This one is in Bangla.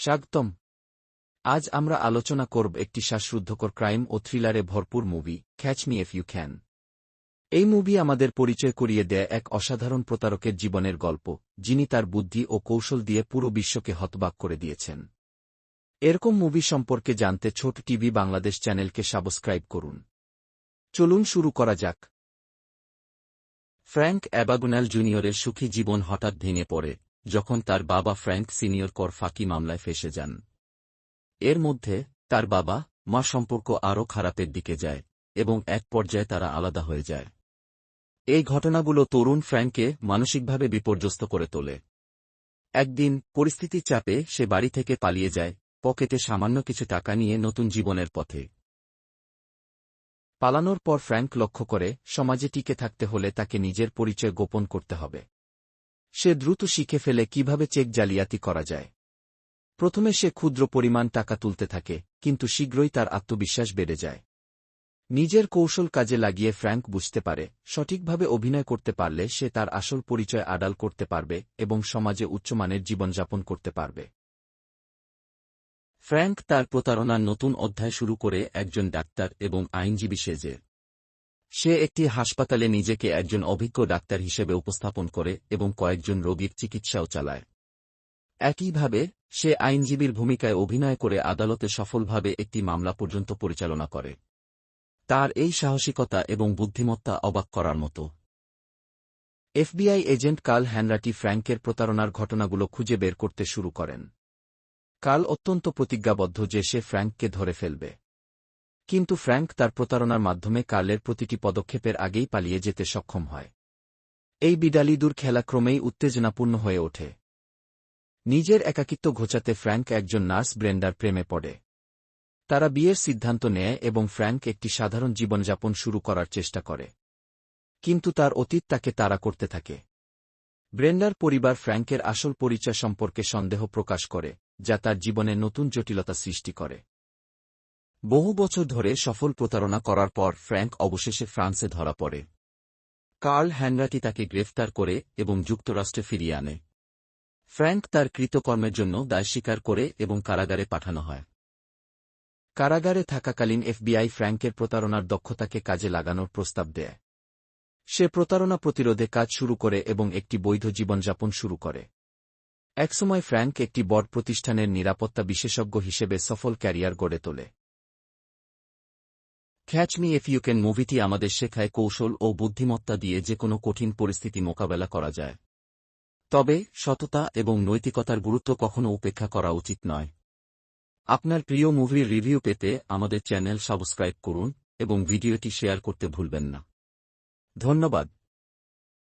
স্বাগতম। আজ আমরা আলোচনা করব একটি শ্বাসরুদ্ধকর ক্রাইম ও থ্রিলারে ভরপুর movie catch me if you can এই মুভি আমাদের পরিচয় করিয়ে দেয় এক অসাধারণ প্রতারকের জীবনের গল্প, যিনি তার বুদ্ধি ও কৌশল দিয়ে পুরো বিশ্বকে হতবাক করে দিয়েছেন। এরকম মুভি সম্পর্কে জানতে ছোট টিভি বাংলাদেশ চ্যানেলকে সাবস্ক্রাইব করুন। চলুন শুরু করা যাক। ফ্র্যাঙ্ক অ্যাবাগুনাল জুনিয়রের সুখী জীবন হঠাৎ ভেঙে পড়ে। যখন তার বাবা ফ্র্যাঙ্ক সিনিয়র কর ফাঁকি মামলায় ফেসে যান। এর মধ্যে, তার বাবা মা সম্পর্ক আরও খারাপের দিকে যায় এবং এক পর্যায়ে তারা আলাদা হয়ে যায়। এই ঘটনাগুলো তরুণ ফ্র্যাঙ্ককে মানসিকভাবে বিপর্যস্ত করে তোলে। একদিন পরিস্থিতির চাপে সে বাড়ি থেকে পালিয়ে যায়, পকেটে সামান্য কিছু টাকা নিয়ে নতুন জীবনের পথে। পালানোর পর ফ্র্যাঙ্ক লক্ষ্য করে সমাজে টিকে থাকতে হলে তাকে নিজের পরিচয় গোপন করতে হবে। সে দ্রুত শিখে ফেলে কীভাবে চেক জালিয়াতি করা যায়। প্রথমে সে ক্ষুদ্র পরিমাণ টাকা তুলতে থাকে, কিন্তু শীঘ্রই তার আত্মবিশ্বাস বেড়ে যায়। নিজের কৌশল কাজে লাগিয়ে ফ্র্যাঙ্ক বুঝতে পারে, সঠিকভাবে অভিনয় করতে পারলে সে তার আসল পরিচয় আড়াল করতে পারবে এবং সমাজে উচ্চমানের জীবনযাপন করতে পারবে। ফ্র্যাঙ্ক তার প্রতারণার নতুন অধ্যায় শুরু করে একজন ডাক্তার এবং আইনজীবী সেজে সে একটি হাসপাতালে নিজেকে একজন অভিজ্ঞ ডাক্তার হিসেবে উপস্থাপন করে এবং কয়েকজন রোগীর চিকিৎসাও চালায়। একইভাবে, সে আইনজীবীর ভূমিকায় অভিনয় করে আদালতে সফলভাবে একটি মামলা পর্যন্ত পরিচালনা করে। তার এই সাহসিকতা এবং বুদ্ধিমত্তা অবাক করার মতো। এফবিআই এজেন্ট কাল হ্যানরাটি ফ্র্যাঙ্কের প্রতারণার ঘটনাগুলো খুঁজে বের করতে শুরু করেন। কাল অত্যন্ত প্রতিজ্ঞাবদ্ধ যে সে ফ্র্যাঙ্ককে ধরে ফেলবে। কিন্তু ফ্র্যাঙ্ক তার প্রতারণার মাধ্যমে কার্লের প্রতিটি পদক্ষেপের আগেই পালিয়ে যেতে সক্ষম হয়। এই বিডালিদুর খেলা ক্রমেই উত্তেজনাপূর্ণ হয়ে ওঠে। নিজের একাকিত্ব ঘোচাতে ফ্র্যাঙ্ক একজন নার্স ব্রেন্ডার প্রেমে পড়ে। তারা বিয়ের সিদ্ধান্ত নেয় এবং ফ্র্যাঙ্ক একটি সাধারণ জীবনযাপন শুরু করার চেষ্টা করে। কিন্তু তার অতীত তাকে তাড়া করতে থাকে। ব্রেন্ডার পরিবার ফ্র্যাঙ্কের আসল পরিচয় সম্পর্কে সন্দেহ প্রকাশ করে, যা তার জীবনে নতুন জটিলতা সৃষ্টি করে। বহু বছর ধরে সফল প্রতারণা করার পর ফ্র্যাঙ্ক অবশেষে ফ্রান্সে ধরা পড়ে। কার্ল হ্যানরাটি তাকে গ্রেফতার করে এবং যুক্তরাষ্ট্রে ফিরিয়ে আনে। ফ্র্যাঙ্ক তার কৃতকর্মের জন্য দায় স্বীকার করে এবং কারাগারে পাঠানো হয়। কারাগারে থাকাকালীন এফবিআই ফ্র্যাঙ্কের প্রতারণার দক্ষতাকে কাজে লাগানোর প্রস্তাব দেয়। সে প্রতারণা প্রতিরোধে কাজ শুরু করে এবং একটি বৈধ জীবনযাপন শুরু করে। একসময় ফ্র্যাঙ্ক একটি বড় প্রতিষ্ঠানের নিরাপত্তা বিশেষজ্ঞ হিসেবে সফল ক্যারিয়ার গড়ে তোলে। Catch me if you can মুভিটি আমাদের শেখায় কৌশল ও বুদ্ধিমত্তা দিয়ে যে কোনো কঠিন পরিস্থিতি মোকাবেলা করা যায়। তবে, সততা এবং নৈতিকতার গুরুত্ব কখনো উপেক্ষা করা উচিত নয়। আপনার প্রিয় মুভির রিভিউ পেতে আমাদের চ্যানেল সাবস্ক্রাইব করুন এবং ভিডিওটি শেয়ার করতে ভুলবেন না। ধন্যবাদ।